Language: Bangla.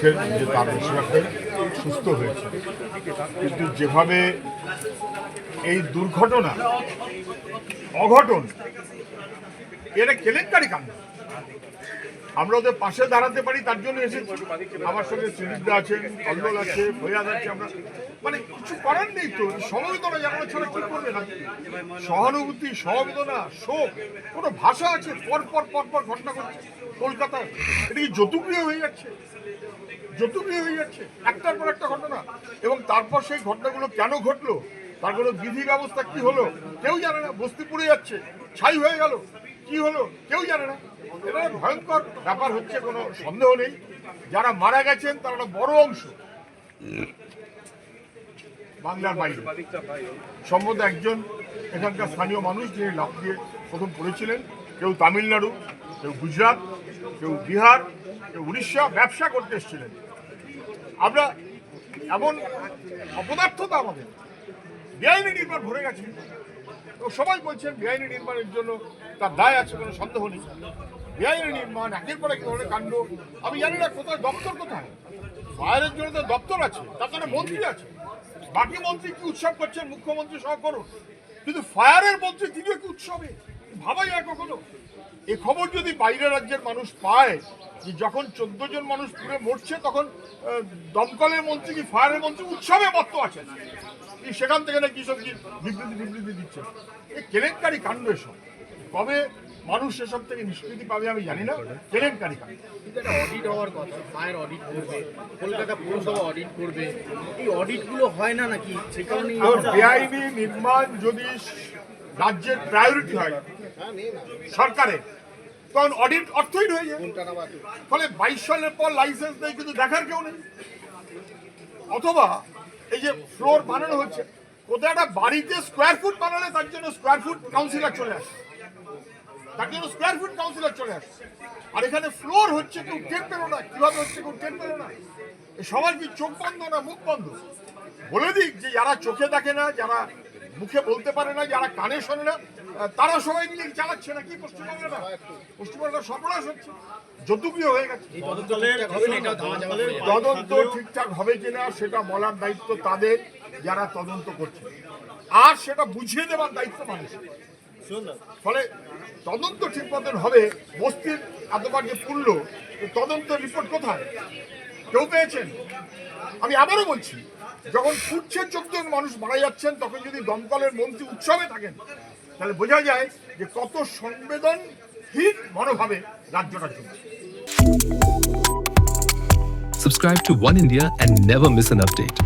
বলছেন যে তার সুস্থ হয়েছে। কিন্তু যেভাবে এই দুর্ঘটনা অঘটন এটা কেলেঙ্কারি কাণ্ড। আমরা ওদের পাশে দাঁড়াতে পারি, তার জন্য এসেছি। আমার সঙ্গে সুনিদ্রা আছেন কল্লোল আছে ফৈয়াদ আছে, আমরা মানে কিছু করার নেই তো। সমবেদনা জানানো ছাড়া কি করবে না সহানুভূতি, সমবেদনা, শোক, কোনো ভাষা আছে? পর পর পর পর ঘটনা ঘটছে। এটা কি যতুপ্রিয় হয়ে যাচ্ছে? যতুপ্রিয় হয়ে যাচ্ছে। একটার পর একটা ঘটনা। এবং তারপর সেই ঘটনাগুলো কেন ঘটলো? তার কোনো বিধি ব্যবস্থা কি হলো? কেউ জানে না। বস্তি পুড়ে যাচ্ছে। ছাই হয়ে গেল। কি হলো? কেউ জানে না। এটা ভয়ঙ্কর ব্যাপার হচ্ছে, কোনো সন্দেহ নেই। যারা মারা গেছেন, তার একটা বড় অংশ। বাংলার বাইরে। সম্ভবত একজন এখানকার স্থানীয় মানুষ, যিনি লাভ দিয়ে প্রথম পড়েছিলেন কেউ তামিলনাড়ু, কেউ গুজরাট, কেউ বিহার, কেউ উড়িষ্যা ব্যবসা করতে এসেছিলেন। আমরা এমন অপদার্থতা আমাদের। বেআইনি নির্মাণ ভরে গেছে। তো সবাই বলছেন, বেআইনি নির্মাণের জন্য তার দায় আছে, কোনো সন্দেহ নেই। বেআইনি নির্মাণ, একের পর এক ধরনের কাণ্ড। আমি জানি না কোথায় দপ্তর কোথায়। ফায়ারের জন্য তো দপ্তর আছে তাছাড়া মন্ত্রী আছে। বাকি মন্ত্রী কি উৎসব করছেন? মুখ্যমন্ত্রী সহ করুন। কিন্তু ফায়ারের মন্ত্রী তিনিও কি উৎসবে? ভাবাই না কখনো। এ খবর যদি বাইরের রাজ্যের মানুষ পায়, যে যখন চোদ্দ জন মানুষ পুড়ে মরছে, তখন দমকলের মন্ত্রী কি ফায়ারের মন্ত্রী উৎসবে মত্ত আছেন? সেখান থেকে নাকি সব বিবৃতি বিবৃতি দিচ্ছে এই কেলেঙ্কারি কাণ্ড এসব। কবে মানুষ এসব থেকে নিষ্কৃতি পাবে আমি জানি না। কেলেঙ্কারি অডিট হওয়ার কথা ফায়ার অডিট করবে কলকাতা পৌরসভা অডিট করবে। এই অডিটগুলো হয় না নাকি? সে বেআইনি নির্মাণ যদি রাজ্যের প্রায়োরিটি হয় সরকারের তখন অডিট অর্থহীন হয়ে যায়। ফলে বাইশ সালের পর লাইসেন্স নেই কিন্তু দেখার কেউ নেই। অথবা এই যে ফ্লোর বানানো হচ্ছে কোথাও একটা বাড়িতে স্কোয়ার ফুট বানালে তার জন্য স্কোয়ার ফুট কাউন্সিলর চলে আসে। তার জন্য স্কোয়ার ফুট কাউন্সিলর চলে আসে আর এখানে ফ্লোর হচ্ছে কেউ টের পেল না কীভাবে হচ্ছে কেউ টের পেল না সবার কি চোখ বন্ধ না মুখ বন্ধ? বলে দিক যে যারা চোখে দেখে না, যারা মুখে বলতে পারে না, যারা কানে শোনে না তারা সবাই মিলে চালাচ্ছে না কি পশ্চিমবঙ্গটা পশ্চিমবঙ্গটা সর্বনাশ হচ্ছে। যতুপ্রিয় হয়ে গেছে। না না। তদন্ত ঠিকঠাক হবে কিনা সেটা বলার দায়িত্ব তাদের, যারা তদন্ত করছে। আর সেটা বুঝিয়ে দেওয়ার দায়িত্ব মানুষের। ফলে তদন্ত ঠিক মতন হবে বস্তির এতবার যে পুরল তদন্ত রিপোর্ট কোথায়? কেউ পেয়েছেন? আমি আবারও বলছি যখন ফুটছে চোদ্দ জন মানুষ মারা যাচ্ছেন তখন যদি দমকলের মন্ত্রী উৎসবে থাকেন তাহলে বোঝা যায় যে কত সংবেদনহীন মনোভাবে রাজ্যটা চলছে। Subscribe to One India and never miss an update.